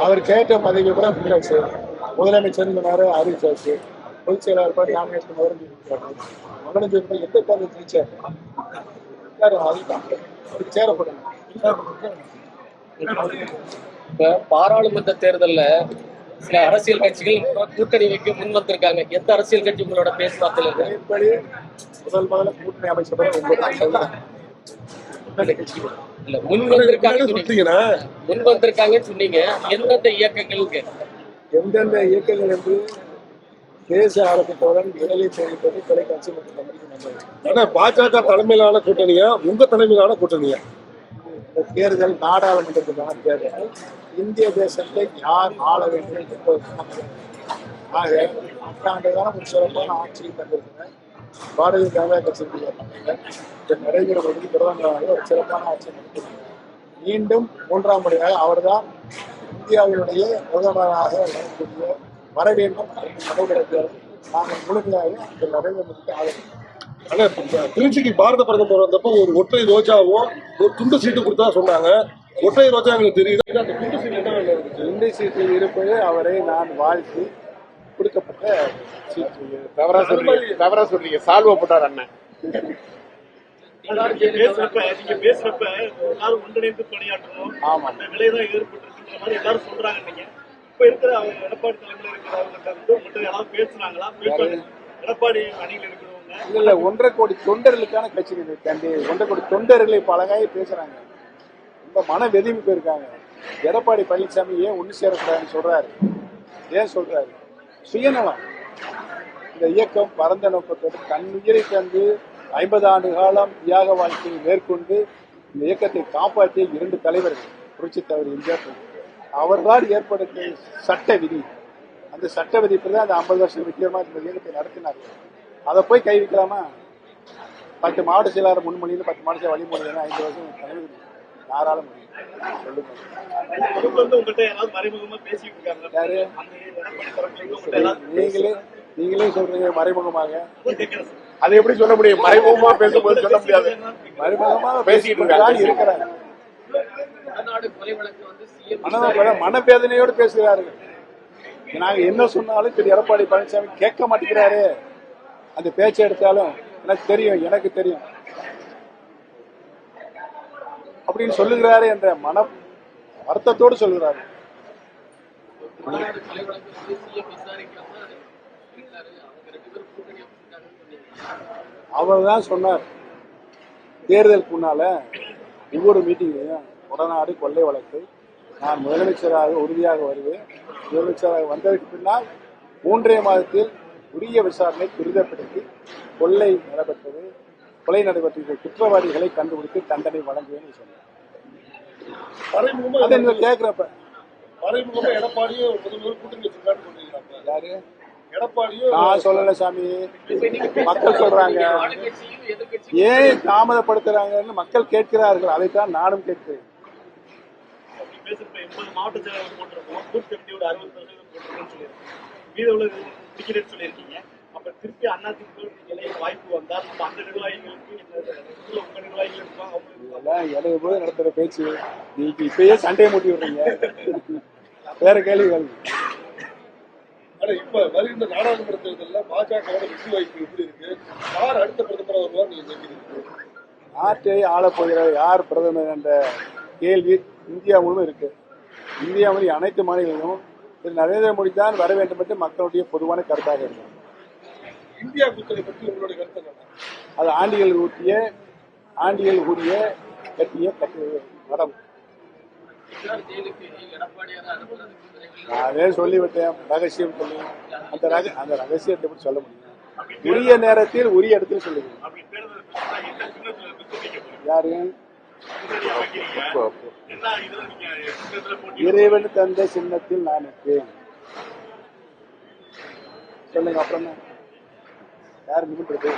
அவர் கேட்ட பதவி கூட முடியாச்சு முதலமைச்சர் சொன்னாரு அறிவிச்சாச்சு. பொதுச் செயலாளர் பாட்டு நாமினேஷன் வருது மகனுக்கு எந்த தேர்தல் ஜெயிச்சாரு? அதுதான். சேரப்படும் இப்ப பாராளுமன்ற தேர்தல்ல சில அரசியல் கட்சிகள் கூட்டணி வைக்க முன் வந்திருக்காங்க. எந்த அரசியல் கட்சி உங்களோட அதன்படி முதல் முதல்ல கூட்டணி அமைச்சப்பட கூட்டணி கட்சிகள் இல்ல முன் வந்திருக்காங்க சொன்னீங்க. கொடுத்தீங்கன்னா முன் வந்திருக்காங்கன்னு சொன்னீங்க. எந்தெந்த இயக்கங்கள் கேட்டேன். எந்தெந்த இயக்கங்கள் என்று விரலை தெரிவிப்பது தொலைக்காட்சி மற்றும் ஆனா பாஜக தலைமையிலான கூட்டணியா உங்க தலைமையிலான கூட்டணியா? இந்த தேர்தல் நாடாளுமன்றத்துக்கான தேர்தல். இந்திய தேசத்தை யார் ஆள வேண்டும் என்பது ஆக பத்தாண்டு காலம் ஒரு சிறப்பான ஆட்சியை தந்திருக்கிற பாரதிய ஜனதா கட்சிக்கு நரேந்திர மோடி பிரதமராக ஒரு சிறப்பான ஆட்சி நடத்தியிருக்கிறார் மீண்டும் மூன்றாம் முறையாக அவர்தான் இந்தியாவினுடைய பிரதமராக வரக்கூடிய வர வேண்டும் நாங்கள் முழுமையாக திரு நரேந்திர மோடிக்கு ஆதரவு திருச்சிக்கு பாரத பிரதமர் வந்தப்போ ஒரு ஒற்றை ரோஜாவும் ஒரு துண்டு சீட்டு கொடுத்தா சொன்னாங்க. ஒற்றை ரோஜா எங்களுக்கு தெரியுது? அந்த துண்டு சீட்டு இந்தி சீட்டில் இருப்பது அவரை நான் வாழ்த்தி தவறா சொல்றீங்க தவறா சொல்றீங்க. சால்வ போட்டார் அண்ணன். பேசுறப்ப நீங்க பேசுறப்ப எல்லாரும் ஒன்றிணைந்து பணியாற்றணும். அந்த நிலைதான் ஏற்பட்டிருக்குன்ற மாதிரி எல்லாரும் சொல்றாங்க நீங்க. இப்ப இருக்கிற அவங்க எடப்பாடி தலைமையில இருக்கிறவங்க வந்து உங்கள்கிட்ட யாராவது பேசுனாங்களா? பேசுறாங்க எடப்பாடி அணியில் இருக்கிறவங்க. இல்ல ஒன்றரை கோடி தொண்டர்களுக்கான கட்சி இது கண்டி ஒன்றரை கோடி தொண்டர்களை பலகாய் பேசுறாங்க. ரொம்ப மன வெதும்பி போயிருக்காங்க எடப்பாடி பழனிசாமி ஏன் ஒண்ணு சேரக்கூடாதுன்னு சொல்றாரு? ஏன் சொல்றாரு? சுயநலம். இந்த இயக்கம் பரந்த நோக்கத்தோடு தன்னுயிரை தந்து ஐம்பது ஆண்டு காலம் தியாக வாழ்க்கையை மேற்கொண்டு இந்த இயக்கத்தை காப்பாற்றிய இரண்டு தலைவர்கள் புரட்சி தலைவர் எம்ஜிஆர் அவர்தான் ஏற்படுத்திய சட்ட விதி. அந்த சட்ட விதிப்பு தான் அந்த ஐம்பது வருஷம் முக்கியமா இந்த இயக்கத்தை நடத்தினார்கள். அதை போய் கை வைக்கலாமா? பத்து மாவட்ட செயலாளர் முன்மொழியில் பத்து மாவட்ட செயலாளர் வழிமொழியில் ஐந்து வருஷம் தலைவர் யாரால முடியும். சொல்லுங்க. நீங்களே நீங்களே சொல்றீங்க மறைமுகமாக. அதை எப்படி சொல்ல முடியும்? மறைமுகமா பேசும்போது சொல்ல முடியாது. மறைமுகமாக பேசிட்டு இருக்காங்க. இருக்கிறாங்க மனவேதனையோடு பேசுகிறார்கள். நாங்க என்ன சொன்னாலும் திரு எடப்பாடி பழனிசாமி கேட்க மாட்டேங்கிறாரு. அந்த பேச்சை எடுத்தாலும் எனக்கு தெரியும் எனக்கு தெரியும். அப்படின்னு சொல்லுகிறாரு என்ற மன வருத்தத்தோடு சொல்லுகிறாரு அவர் தான் சொன்னார். தேர்தலுக்கு முன்னால ஒவ்வொரு மீட்டிங்லையும் உடனாடு கொள்ளை வழக்கு நான் முதலமைச்சராக உறுதியாக வருவேன். முதலமைச்சராக வந்ததற்கு பின்னால் மூன்றே மாதத்தில் உரிய விசாரணை துரிதப்படுத்தி கொள்ளை நடைபெற்றது கொலை நடைபெற்ற குற்றவாளிகளை கண்டுபிடித்து தண்டனை வழங்குவேன்னு சொன்னார். அதை கேட்கிறப்ப மறைமுகமா எடப்பாடியும் முதல்வர் கூட்டணி வச்சிருக்கான்னு சொல்றீங்க யாரு? எடப்பாடியும் நான் சொல்லல சாமி. மக்கள் சொல்றாங்க. ஏன் தாமதப்படுத்துறாங்கன்னு மக்கள் கேட்கிறார்கள். அதைத்தான் நானும் கேட்கிறேன். நடத்துற பேச்சு. நீங்க இப்பயே சண்டையை மூட்டி விடுறீங்க. வேற கேள்வி கேள்வி ஆனா இப்ப வருகின்ற நாடாளுமன்ற தேர்தலில் பாஜகவோட வெற்றி வாய்ப்பு எப்படி இருக்கு? யார் அடுத்த பிரதமர் வருவார் நீங்க நினைக்கிறீங்க நாட்டை யார் பிரதமர் என்ற கேள்வி இந்தியா முழுவதும் இருக்கு. இந்தியாவில் அனைத்து மாநிலங்களும் திரு. நரேந்திர மோடி தான் வர வேண்டும் என்று மக்களுடைய பொதுவான கருத்தாக இருக்கு. இந்தியா கூட்டணி பற்றி உங்களுடைய கருத்து என்ன? அது ஆண்டிகள் ஊட்டிய ஆண்டிகள் கூடிய கட்டிய கட்டு மடம் நான் அதே சொல்லிவிட்டேன் ரகசியம் சொல்லி அந்த ரக அந்த ரகசியத்தை எப்படி சொல்ல முடியும். உரிய நேரத்தில் உரிய இடத்தில் சொல்லுங்க. யாரு? இறைவன் தந்த சின்னத்தில் நான் இருக்கேன் சொல்லுங்க அப்புறம் என்ன? யார் நிமிடுறது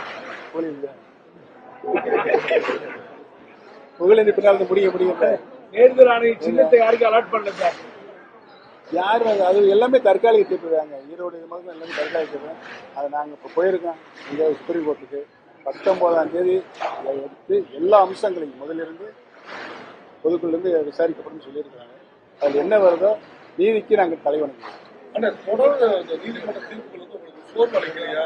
புகழ் பின்னால் இருந்து முடிய முடியல. தேர்தல் ஆணைய சின்னத்தை யாருக்கு அலாட் பண்ணல சார்? யார் அது? அது எல்லாமே தற்காலிக தீர்ப்பு தாங்க. ஈரோடு இது மாதிரி எல்லாமே தற்காலிக தீர்ப்பு அது நாங்கள் இப்போ போயிருக்கோம். இங்கே சுப்ரீம் கோர்ட்டுக்கு பத்தொன்பதாம் தேதி அதை எடுத்து எல்லா அம்சங்களையும் முதலிருந்து பொதுக்குழுந்து விசாரிக்கப்படும் சொல்லியிருக்காங்க அதில் என்ன வருதோ நீதிக்கு நாங்கள் தலைவணங்குவோம். ஆனா தொடர்ந்து அந்த நீதிமன்ற தீர்ப்புகள் வந்து உங்களுக்கு சோர்வு அடைக்கலையா?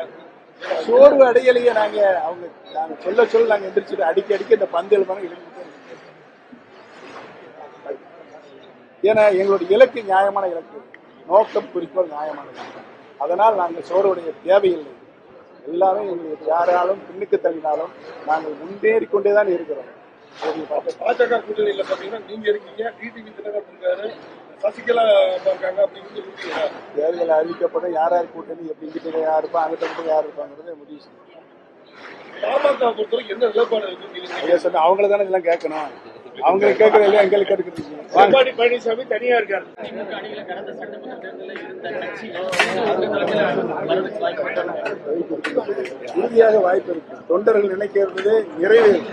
சோர்வு அடையலையே நாங்க. அவங்க நாங்க சொல்ல சொல்ல நாங்க எந்திரிச்சுட்டு அடிக்க அடிக்க இந்த பந்து எழுப்பாங்க எழுதிட்டே ஏன்னா எங்களுடைய இலக்கு நியாயமான இலக்கு. நோக்கம் குறிக்கோள் நியாயமானது அதனால் நாங்கள் சோர்வுடைய தேவையில்லை. எல்லாமே எங்களுக்கு யாராலும் பின்னுக்கு தள்ளினாலும் நாங்கள் முன்னேறி கொண்டே தான் இருக்கிறோம் பாஜக கூட்டணியில் பார்த்தீங்கன்னா நீங்க இருக்கீங்க டிடிவி தினகரன் இருக்காரு சசிகலா இருக்காங்க அப்படின்னு தேர்தல் அறிவிக்கப்படும். யார் யார் கூட்டணி எப்படி யார் இருப்பா அங்கிட்ட மட்டும் யார் இருப்பாங்கிறத முடிவு செய்யும் பாமக பொறுத்தவரைக்கும் என்ன நிலைப்பாடு இருக்கு அவங்கள தானே இதெல்லாம் கேட்கணும். அவங்களுக்கு கேட்கறது இல்லையா எங்களுக்கு கேட்கறது எடப்பாடி பழனிசாமி தனியா இருக்காரு. அவங்க? உறுதியாக வாய்ப்பு இருக்கு. தொண்டர்கள் நினைக்கிறது நிறைவேறும்